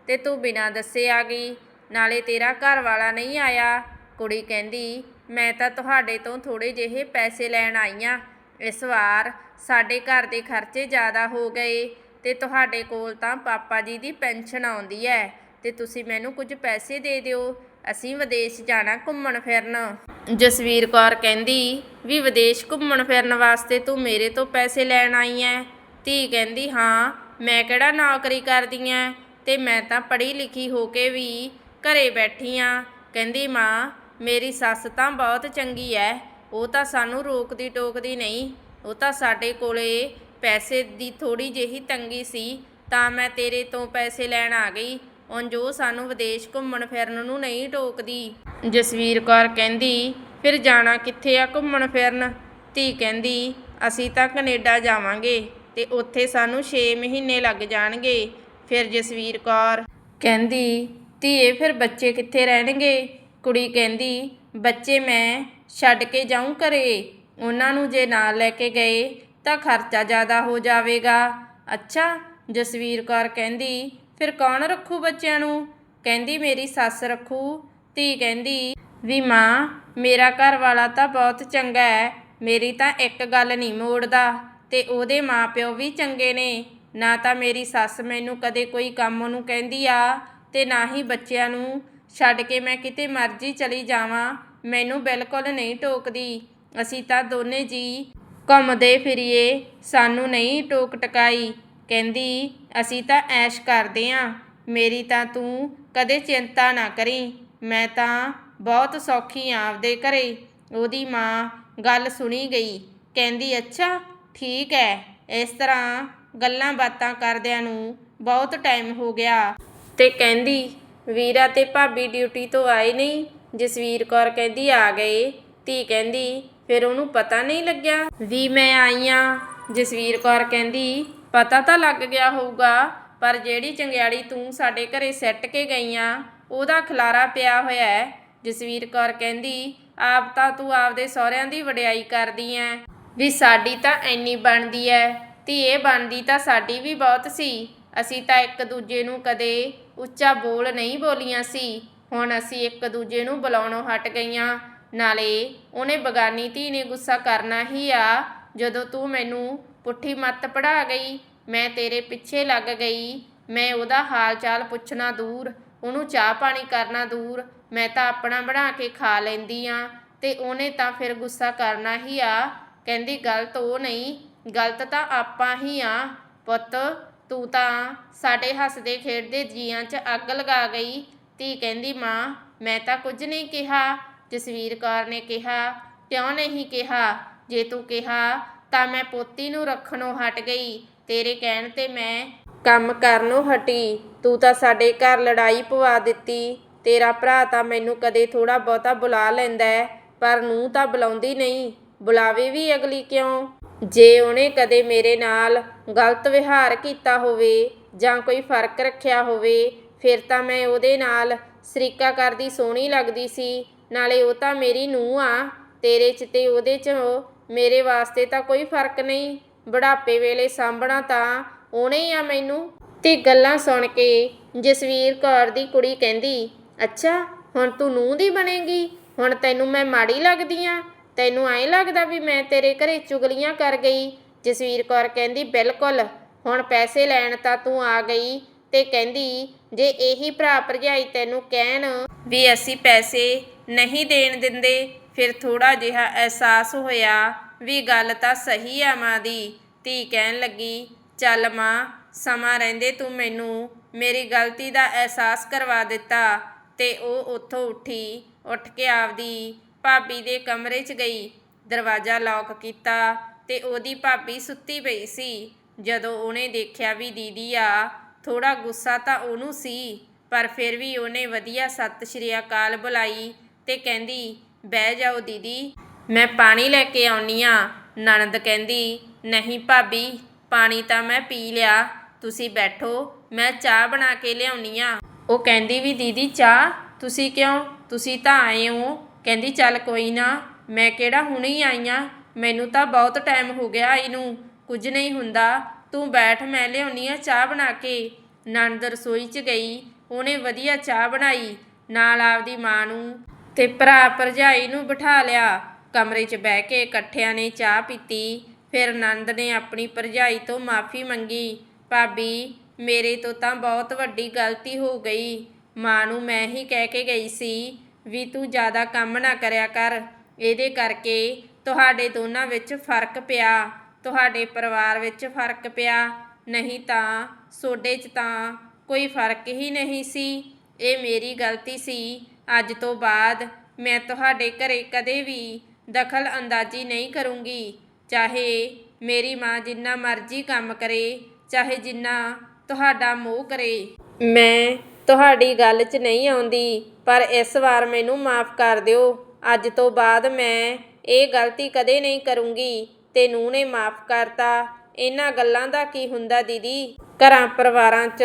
ਤੇ ਤੂੰ ਬਿਨਾਂ ਦੱਸੇ ਆ ਗਈ, ਨਾਲੇ ਤੇਰਾ ਘਰ ਵਾਲਾ ਨਹੀਂ ਆਇਆ? ਕੁੜੀ ਕਹਿੰਦੀ, ਮੈਂ ਤਾਂ ਤੁਹਾਡੇ ਤੋਂ ਥੋੜੇ ਜਿਹੇ ਪੈਸੇ ਲੈਣ ਆਈ ਆਂ। ਇਸ ਵਾਰ ਸਾਡੇ ਘਰ ਦੇ ਖਰਚੇ ਜ਼ਿਆਦਾ ਹੋ ਗਏ। ਤੇ ਤੁਹਾਡੇ ਕੋਲ ਤਾਂ ਪਾਪਾ ਜੀ ਦੀ ਪੈਨਸ਼ਨ ਆਉਂਦੀ ਹੈ ਤੇ ਤੁਸੀਂ ਮੈਨੂੰ ਕੁਝ ਪੈਸੇ ਦੇ ਦਿਓ। ਅਸੀਂ ਵਿਦੇਸ਼ ਜਾਣਾ ਘੁੰਮਣ ਫਿਰਨ। ਜਸਵੀਰ ਕੌਰ ਕਹਿੰਦੀ, ਵੀ ਵਿਦੇਸ਼ ਘੁੰਮਣ ਫਿਰਨ ਵਾਸਤੇ ਤੂੰ ਮੇਰੇ ਤੋਂ ਪੈਸੇ ਲੈਣ ਆਈ ਐ। ਧੀ ਕਹਿੰਦੀ, ਹਾਂ, ਮੈਂ ਕਿਹੜਾ ਨੌਕਰੀ ਕਰਦੀ ਐ? ਤੇ ਮੈਂ ਤਾਂ ਪੜ੍ਹੀ ਲਿਖੀ ਹੋ ਕੇ ਵੀ ਘਰੇ ਬੈਠੀ ਆ। ਕਹਿੰਦੀ, ਮਾਂ, ਮੇਰੀ ਸੱਸ ਤਾਂ ਬਹੁਤ ਚੰਗੀ ਐ। ਉਹ ਤਾਂ ਸਾਨੂੰ ਰੋਕਦੀ ਟੋਕਦੀ ਨਹੀਂ। ਉਹ ਤਾਂ ਸਾਡੇ ਕੋਲੇ ਪੈਸੇ ਦੀ ਥੋੜੀ ਜਿਹੀ ਤੰਗੀ ਸੀ, ਤਾਂ ਮੈਂ ਤੇਰੇ ਤੋਂ ਪੈਸੇ ਲੈਣ ਆ ਗਈ। ਉਂਝ ਉਹ ਸਾਨੂੰ ਵਿਦੇਸ਼ ਘੁੰਮਣ ਫਿਰਨ ਨੂੰ ਨਹੀਂ ਟੋਕਦੀ। ਜਸਵੀਰ ਕੌਰ ਕਹਿੰਦੀ, ਫਿਰ ਜਾਣਾ ਕਿੱਥੇ ਆ ਘੁੰਮਣ ਫਿਰਨ? ਧੀ ਕਹਿੰਦੀ, ਅਸੀਂ ਤਾਂ ਕੈਨੇਡਾ ਜਾਵਾਂਗੇ ਤੇ ਉੱਥੇ ਸਾਨੂੰ 6 ਮਹੀਨੇ ਲੱਗ ਜਾਣਗੇ। ਫਿਰ ਜਸਵੀਰ ਕੌਰ ਕਹਿੰਦੀ, ਧੀਏ, ਫਿਰ ਬੱਚੇ ਕਿੱਥੇ ਰਹਿਣਗੇ? ਕੁੜੀ ਕਹਿੰਦੀ, ਬੱਚੇ ਮੈਂ ਛੱਡ ਕੇ ਜਾਊਂ ਘਰੇ। ਉਹਨਾਂ ਨੂੰ ਜੇ ਨਾਲ ਲੈ ਕੇ ਗਏ ਤਾਂ ਖਰਚਾ ਜ਼ਿਆਦਾ ਹੋ ਜਾਵੇਗਾ। ਅੱਛਾ, ਜਸਵੀਰ ਕੌਰ ਕਹਿੰਦੀ, ਫਿਰ ਕੌਣ ਰੱਖੂ ਬੱਚਿਆਂ ਨੂੰ? ਕਹਿੰਦੀ, ਮੇਰੀ ਸੱਸ ਰੱਖੂ। ਧੀ ਕਹਿੰਦੀ, ਵੀ ਮਾਂ, ਮੇਰਾ ਘਰ ਵਾਲਾ ਤਾਂ ਬਹੁਤ ਚੰਗਾ ਹੈ। ਮੇਰੀ ਤਾਂ ਇੱਕ ਗੱਲ ਨਹੀਂ ਮੋੜਦਾ ਤੇ ਉਹਦੇ ਮਾਪਿਓ ਵੀ ਚੰਗੇ ਨੇ। ਨਾ ਤਾਂ ਮੇਰੀ ਸੱਸ ਮੈਨੂੰ ਕਦੇ ਕੋਈ ਕੰਮ ਨੂੰ ਕਹਿੰਦੀ ਆ ਤੇ ਨਾ ਹੀ ਬੱਚਿਆਂ ਨੂੰ। ਛੱਡ ਕੇ ਮੈਂ ਕਿਤੇ ਮਰਜ਼ੀ ਚਲੀ ਜਾਵਾਂ। ਮੈਨੂੰ ਬਿਲਕੁਲ ਨਹੀਂ ਟੋਕਦੀ। ਅਸੀਂ ਤਾਂ ਦੋਨੇ ਜੀ ਘੁੰਮਦੇ ਫਿਰੀਏ, ਸਾਨੂੰ ਨਹੀਂ ਟੋਕ ਟਕਾਈ। ਕਹਿੰਦੀ, ਅਸੀਂ ਤਾਂ ਐਸ਼ ਕਰਦੇ ਆਂ। ਮੇਰੀ ਤਾਂ ਤੂੰ ਕਦੇ ਚਿੰਤਾ ਨਾ ਕਰੀ। ਮੈਂ ਤਾਂ ਬਹੁਤ ਸੌਖੀ ਆਂ ਆਪਦੇ ਘਰੇ। ਉਹਦੀ ਮਾਂ ਗੱਲ ਸੁਣੀ ਗਈ। ਕਹਿੰਦੀ, ਅੱਛਾ, ਠੀਕ ਹੈ ਇਸ ਤਰ੍ਹਾਂ ਗੱਲਾਂ ਬਾਤਾਂ ਕਰਦਿਆਂ ਨੂੰ ਬਹੁਤ ਟਾਈਮ ਹੋ ਗਿਆ। ਤੇ ਕਹਿੰਦੀ, ਵੀਰਾ ਤੇ ਭਾਬੀ ਡਿਊਟੀ ਤੋਂ ਆਏ ਨਹੀਂ? ਜਸਵੀਰ ਕੌਰ ਕਹਿੰਦੀ, ਆ ਗਏ। ਧੀ ਕਹਿੰਦੀ ਫਿਰ ਉਹਨੂੰ ਪਤਾ ਨਹੀਂ ਲੱਗਿਆ ਵੀ ਮੈਂ ਆਈ ਆ। ਜਸਵੀਰ ਕੌਰ ਕਹਿੰਦੀ, ਪਤਾ ਤਾਂ ਲੱਗ ਗਿਆ ਹੋਊਗਾ, ਪਰ ਜਿਹੜੀ ਚੰਗਿਆੜੀ ਤੂੰ ਸਾਡੇ ਘਰੇ ਸੈੱਟ ਕੇ ਗਈ ਆ, ਉਹਦਾ ਖਲਾਰਾ ਪਿਆ ਹੋਇਆ ਹੈ। ਜਸਵੀਰ ਕੌਰ ਕਹਿੰਦੀ, ਆਪ ਤਾਂ ਤੂੰ ਆਪਦੇ ਸਹੁਰਿਆਂ ਦੀ ਵਡਿਆਈ ਕਰਦੀ ਐ। ਵੀ ਸਾਡੀ ਤਾਂ ਐਨੀ ਬਣਦੀ ਐ। ਇਹ ਬਣਦੀ ਤਾਂ ਸਾਡੀ ਵੀ ਬਹੁਤ ਸੀ। ਅਸੀਂ ਤਾਂ ਇੱਕ ਦੂਜੇ ਨੂੰ ਕਦੇ ਉੱਚਾ ਬੋਲ ਨਹੀਂ ਬੋਲੀਆਂ ਸੀ। ਹੁਣ ਅਸੀਂ ਇੱਕ ਦੂਜੇ ਨੂੰ ਬੁਲਾਉਣੋਂ ਹਟ ਗਈਆਂ। ਨਾਲੇ ਉਹਨੇ ਬਗਾਨੀ ਧੀ ਨੇ ਗੁੱਸਾ ਕਰਨਾ ਹੀ ਆ। ਜਦੋਂ ਤੂੰ ਮੈਨੂੰ ਪੁੱਠੀ ਮੱਤ ਪੜਾ ਗਈ, ਮੈਂ ਤੇਰੇ ਪਿੱਛੇ ਲੱਗ ਗਈ, ਮੈਂ ਉਹਦਾ ਹਾਲ ਚਾਲ ਪੁੱਛਣਾ ਦੂਰ, ਉਹਨੂੰ ਚਾਹ ਪਾਣੀ ਕਰਨਾ ਦੂਰ, ਮੈਂ ਤਾਂ ਆਪਣਾ ਬਣਾ ਕੇ ਖਾ ਲੈਂਦੀ ਆ, ਤੇ ਉਹਨੇ ਤਾਂ ਫਿਰ ਗੁੱਸਾ ਕਰਨਾ ਹੀ ਆ। ਕਹਿੰਦੀ ਗਲਤ ਉਹ ਨਹੀਂ, ਗਲਤ ਤਾਂ ਆਪਾਂ ਹੀ ਆ, ਪੁੱਤ। ਤੂੰ ਤਾਂ ਸਾਡੇ ਹੱਸਦੇ ਖੇਡਦੇ ਜੀਆਂ 'ਚ ਅੱਗ ਲਗਾ ਗਈ। ਧੀ ਕਹਿੰਦੀ, ਮਾਂ, ਮੈਂ ਤਾਂ ਕੁਝ ਨਹੀਂ ਕਿਹਾ। ਜਸਵੀਰ ਕੌਰ ਨੇ ਕਿਹਾ, ਕਿਉਂ ਨਹੀਂ ਕਿਹਾ? ਜੇ ਤੂੰ ਕਿਹਾ, ਤਾਂ ਮੈਂ ਪੋਤੀ ਨੂੰ ਰੱਖਣੋਂ ਹਟ ਗਈ। ਤੇਰੇ ਕਹਿਣ ਤੇ ਮੈਂ ਕੰਮ ਕਰਨੋਂ ਹਟੀ। ਤੂੰ ਤਾਂ ਸਾਡੇ ਘਰ ਲੜਾਈ ਪਵਾ ਦਿੱਤੀ। ਤੇਰਾ ਭਰਾ ਤਾਂ ਮੈਨੂੰ ਕਦੇ ਥੋੜਾ ਬਹੁਤਾ ਬੁਲਾ ਲੈਂਦਾ ਪਰ ਨੂੰ ਤਾਂ ਬੁਲਾਉਂਦੀ ਨਹੀਂ। ਬੁਲਾਵੇ ਵੀ ਅਗਲੀ ਕਿਉਂ? ਜੇ ਉਹਨੇ ਕਦੇ ਮੇਰੇ ਨਾਲ ਗਲਤ ਵਿਹਾਰ ਕੀਤਾ ਹੋਵੇ ਜਾਂ ਕੋਈ ਫ਼ਰਕ ਰੱਖਿਆ ਹੋਵੇ, ਫਿਰ ਤਾਂ ਮੈਂ ਉਹਦੇ ਨਾਲ ਸਰੀਕਾ ਕਰਦੀ ਸੋਹਣੀ ਲੱਗਦੀ ਸੀ। ਨਾਲੇ ਉਹ ਤਾਂ ਮੇਰੀ ਨੂੰਹ ਆ, ਤੇਰੇ 'ਚ ਤੇ ਉਹਦੇ 'ਚ ਮੇਰੇ ਵਾਸਤੇ ਤਾਂ ਕੋਈ ਫ਼ਰਕ ਨਹੀਂ। ਬੁਢਾਪੇ ਵੇਲੇ ਸਾਂਭਣਾ ਤਾਂ ਉਹਨੇ ਹੀ ਆ ਮੈਨੂੰ। ਤੇ ਗੱਲਾਂ ਸੁਣ ਕੇ ਜਸਵੀਰ ਕੌਰ ਦੀ ਕੁੜੀ ਕਹਿੰਦੀ, ਅੱਛਾ, ਹੁਣ ਤੂੰ ਨੂੰਹ ਦੀ ਬਣੇਗੀ? ਹੁਣ ਤੈਨੂੰ ਮੈਂ ਮਾੜੀ ਲੱਗਦੀ ਆ। ਤੈਨੂੰ ਐਂ ਲੱਗਦਾ ਵੀ ਮੈਂ ਤੇਰੇ ਘਰੇ ਚੁਗਲੀਆਂ ਕਰ ਗਈ? ਜਸਵੀਰ ਕੌਰ ਕਹਿੰਦੀ, ਬਿਲਕੁਲ। ਹੁਣ ਪੈਸੇ ਲੈਣ ਤਾਂ ਤੂੰ ਆ ਗਈ ਤੇ ਕਹਿੰਦੀ, ਜੇ ਇਹੀ ਭਰਾ ਭਰਜਾਈ ਤੈਨੂੰ ਕਹਿਣ ਵੀ ਅਸੀਂ ਪੈਸੇ ਨਹੀਂ ਦੇਣ ਦਿੰਦੇ। ਫਿਰ ਥੋੜਾ ਜਿਹਾ ਅਹਿਸਾਸ ਹੋਇਆ, ਵੀ ਗੱਲ ਤਾਂ ਸਹੀ ਆ ਮਾਂ ਦੀ। ਧੀ ਕਹਿਣ ਲੱਗੀ, ਚੱਲ ਮਾਂ, ਸਮਾਂ ਰਹਿੰਦੇ ਤੂੰ ਮੈਨੂੰ ਮੇਰੀ ਗਲਤੀ ਦਾ ਅਹਿਸਾਸ ਕਰਵਾ ਦਿੱਤਾ। ਤੇ ਉਹ ਉੱਥੋਂ ਉੱਠੀ, ਉੱਠ ਕੇ ਆਪਦੀ ਭਾਬੀ ਦੇ ਕਮਰੇ 'ਚ ਗਈ। ਦਰਵਾਜ਼ਾ ਲੌਕ ਕੀਤਾ ਤੇ ਉਹਦੀ ਭਾਬੀ ਸੁੱਤੀ ਪਈ ਸੀ। ਜਦੋਂ ਉਹਨੇ ਦੇਖਿਆ ਵੀ ਦੀਦੀ ਆ ਥੋੜਾ ਗੁੱਸਾ ਤਾਂ ਉਹਨੂੰ ਸੀ, ਪਰ ਫਿਰ ਵੀ ਉਹਨੇ ਵਧੀਆ ਸਤਿ ਸ਼੍ਰੀ ਅਕਾਲ ਬੁਲਾਈ। ਤੇ ਕਹਿੰਦੀ, ਬਹਿ ਜਾਓ ਦੀਦੀ। ਮੈਂ ਪਾਣੀ ਲੈ ਕੇ ਆਉਣੀ ਆ। ਨਣਦ ਕਹਿੰਦੀ, ਨਹੀਂ ਭਾਬੀ, ਪਾਣੀ ਤਾਂ ਮੈਂ ਪੀ ਲਿਆ। ਤੁਸੀਂ ਬੈਠੋ, ਮੈਂ ਚਾਹ ਬਣਾ ਕੇ ਲਿਆਉਣੀ ਆ। ਉਹ ਕਹਿੰਦੀ ਵੀ, ਦੀਦੀ, ਚਾਹ? ਤੁਸੀਂ ਕਿਉਂ? ਤੁਸੀਂ ਤਾਂ ਆਏ ਹੋ। ਕਹਿੰਦੀ, ਚੱਲ ਕੋਈ ਨਾ, ਮੈਂ ਕਿਹੜਾ ਹੁਣੇ ਹੀ ਆਈ ਆ? ਮੈਨੂੰ ਤਾਂ ਬਹੁਤ ਟਾਈਮ ਹੋ ਗਿਆ ਇਹਨੂੰ ਕੁਝ ਨਹੀਂ ਹੁੰਦਾ। ਤੂੰ ਬੈਠ, ਮੈਂ ਲਿਆਉਣੀ ਆ ਚਾਹ ਬਣਾ ਕੇ। ਨਣਦ ਰਸੋਈ 'ਚ ਗਈ। ਉਹਨੇ ਵਧੀਆ ਚਾਹ ਬਣਾਈ। ਨਾਲ ਆਪਦੀ ਮਾਂ ਨੂੰ ਤੇ ਭਰਾ ਭਰਜਾਈ ਨੂੰ ਬਿਠਾ ਲਿਆ। ਕਮਰੇ 'ਚ ਬਹਿ ਕੇ ਇਕੱਠਿਆਂ ਨੇ ਚਾਹ ਪੀਤੀ। ਫਿਰ ਆਨੰਦ ਨੇ ਆਪਣੀ ਭਰਜਾਈ ਤੋਂ ਮਾਫੀ ਮੰਗੀ। ਭਾਬੀ, ਮੇਰੇ ਤੋਂ ਤਾਂ ਬਹੁਤ ਵੱਡੀ ਗਲਤੀ ਹੋ ਗਈ। ਮਾਂ ਨੂੰ ਮੈਂ ਹੀ ਕਹਿ ਕੇ ਗਈ ਸੀ ਵੀ ਤੂੰ ਜ਼ਿਆਦਾ ਕੰਮ ਨਾ ਕਰਿਆ ਕਰ। ਇਹਦੇ ਕਰਕੇ ਤੁਹਾਡੇ ਦੋਨਾਂ ਵਿੱਚ ਫ਼ਰਕ ਪਿਆ। ਤੁਹਾਡੇ ਪਰਿਵਾਰ ਵਿੱਚ ਫ਼ਰਕ ਪਿਆ। ਨਹੀਂ ਤਾਂ ਸੋਡੇ 'ਚ ਤਾਂ ਕੋਈ ਫ਼ਰਕ ਹੀ ਨਹੀਂ ਸੀ। ਇਹ ਮੇਰੀ ਗਲਤੀ ਸੀ। ਅੱਜ ਤੋਂ ਬਾਅਦ ਮੈਂ ਤੁਹਾਡੇ ਘਰੇ ਕਦੇ ਵੀ ਦਖਲ ਅੰਦਾਜ਼ੀ ਨਹੀਂ ਕਰੂੰਗੀ। ਚਾਹੇ ਮੇਰੀ ਮਾਂ ਜਿੰਨਾ ਮਰਜ਼ੀ ਕੰਮ ਕਰੇ, ਚਾਹੇ ਜਿੰਨਾ ਤੁਹਾਡਾ ਮੋਹ ਕਰੇ। ਮੈਂ ਤੁਹਾਡੀ ਗੱਲ 'ਚ ਨਹੀਂ ਆਉਂਦੀ, ਪਰ ਇਸ ਵਾਰ ਮੈਨੂੰ ਮਾਫ ਕਰ ਦਿਓ। ਅੱਜ ਤੋਂ ਬਾਅਦ ਮੈਂ ਇਹ ਗਲਤੀ ਕਦੇ ਨਹੀਂ ਕਰੂੰਗੀ। ਤੇ ਨੂੰ ਨੇ ਮਾਫ ਕਰਤਾ। ਇਹਨਾਂ ਗੱਲਾਂ ਦਾ ਕੀ ਹੁੰਦਾ ਦੀਦੀ? ਘਰਾਂ ਪਰਿਵਾਰਾਂ 'ਚ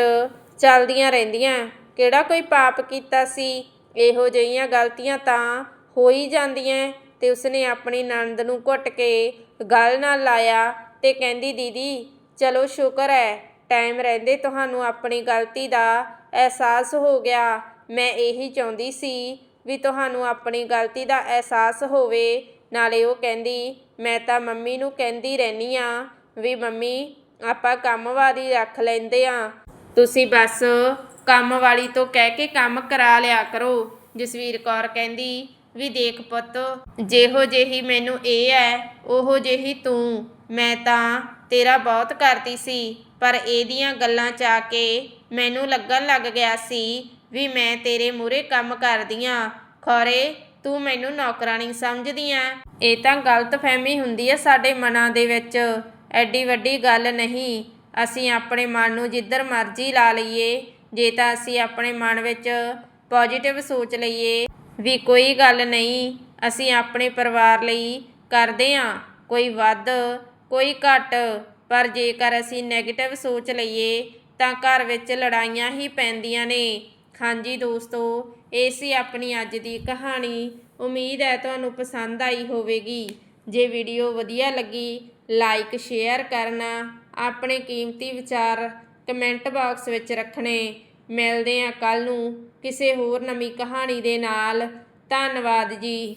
ਚੱਲਦੀਆਂ ਰਹਿੰਦੀਆਂ। ਕਿਹੜਾ ਕੋਈ ਪਾਪ ਕੀਤਾ ਸੀ? ਇਹੋ ਜਿਹੀਆਂ ਗਲਤੀਆਂ ਤਾਂ ਹੋ ਹੀ ਜਾਂਦੀਆਂ ਅਤੇ ਉਸਨੇ ਆਪਣੀ ਨਣਦ ਨੂੰ ਘੁੱਟ ਕੇ ਗਲ ਨਾਲ ਲਾਇਆ ਅਤੇ ਕਹਿੰਦੀ, ਦੀਦੀ, ਚਲੋ ਸ਼ੁਕਰ ਹੈ ਟਾਈਮ ਰਹਿੰਦੇ ਤੁਹਾਨੂੰ ਆਪਣੀ ਗਲਤੀ ਦਾ ਅਹਿਸਾਸ ਹੋ ਗਿਆ। ਮੈਂ ਇਹੀ ਚਾਹੁੰਦੀ ਸੀ ਵੀ ਤੁਹਾਨੂੰ ਆਪਣੀ ਗਲਤੀ ਦਾ ਅਹਿਸਾਸ ਹੋਵੇ। ਨਾਲੇ ਉਹ ਕਹਿੰਦੀ, ਮੈਂ ਤਾਂ ਮੰਮੀ ਨੂੰ ਕਹਿੰਦੀ ਰਹਿਨੀ ਆ ਵੀ ਮੰਮੀ, ਆਪਾਂ ਕੰਮਵਾਰੀ ਰੱਖ ਲੈਂਦੇ ਆ। ਤੁਸੀਂ ਬਸ ਕੰਮ ਵਾਲੀ ਤੋਂ ਕਹਿ ਕੇ ਕੰਮ ਕਰਾ ਲਿਆ ਕਰੋ। ਜਸਵੀਰ ਕੌਰ ਕਹਿੰਦੀ, ਵੀ ਦੇਖ ਪੁੱਤ, ਜਿਹੋ ਜਿਹੀ ਮੈਨੂੰ ਇਹ ਹੈ ਉਹੋ ਜਿਹੀ ਤੂੰ। ਮੈਂ ਤਾਂ ਤੇਰਾ ਬਹੁਤ ਕਰਦੀ ਸੀ, ਪਰ ਇਹਦੀਆਂ ਗੱਲਾਂ ਚ ਆ ਕੇ ਮੈਨੂੰ ਲੱਗਣ ਲੱਗ ਗਿਆ ਸੀ ਵੀ ਮੈਂ ਤੇਰੇ ਮੂਹਰੇ ਕੰਮ ਕਰਦੀ ਕਰਦੀਆਂ ਖੋਰੇ, ਤੂੰ ਮੈਨੂੰ ਨੌਕਰਾਨੀ ਸਮਝਦੀ ਆ। ਇਹ ਤਾਂ ਗਲਤ ਫਹਿਮੀ ਹੁੰਦੀ ਹੈ ਸਾਡੇ ਮਨਾਂ ਦੇ ਵਿੱਚ। ਐਡੀ ਵੱਡੀ ਗੱਲ ਨਹੀਂ, ਅਸੀਂ ਆਪਣੇ ਮਨ ਨੂੰ ਜਿੱਧਰ ਮਰਜ਼ੀ ਲਾ ਲਈਏ। ਜੇ ਤਾਂ ਅਸੀਂ ਆਪਣੇ ਮਨ ਵਿੱਚ ਪੋਜੀਟਿਵ ਸੋਚ ਲਈਏ ਵੀ ਕੋਈ ਗੱਲ ਨਹੀਂ, ਅਸੀਂ ਆਪਣੇ ਪਰਿਵਾਰ ਲਈ ਕਰਦੇ ਆ ਕੋਈ ਵੱਧ, ਕੋਈ ਘੱਟ, ਪਰ ਜੇਕਰ ਅਸੀਂ 네ਗੇਟਿਵ ਸੋਚ ਲਈਏ, ਤਾਂ ਘਰ ਵਿੱਚ ਲੜਾਈਆਂ ਹੀ ਪੈਂਦੀਆਂ ਨੇ। ਹਾਂਜੀ ਦੋਸਤੋ, ਇਹ ਸੀ ਆਪਣੀ ਅੱਜ ਦੀ ਕਹਾਣੀ। ਉਮੀਦ ਹੈ ਤੁਹਾਨੂੰ ਪਸੰਦ ਆਈ ਹੋਵੇਗੀ। ਜੇ ਵੀਡੀਓ ਵਧੀਆ ਲੱਗੀ ਲਾਈਕ ਸ਼ੇਅਰ ਕਰਨਾ। ਆਪਣੇ ਕੀਮਤੀ ਵਿਚਾਰ ਕਮੈਂਟ ਬਾਕਸ ਵਿੱਚ ਰੱਖਣੇ। ਮਿਲਦੇ ਹਾਂ ਕੱਲ ਨੂੰ ਕਿਸੇ ਹੋਰ ਨਵੀਂ ਕਹਾਣੀ ਦੇ ਨਾਲ। ਧੰਨਵਾਦ ਜੀ।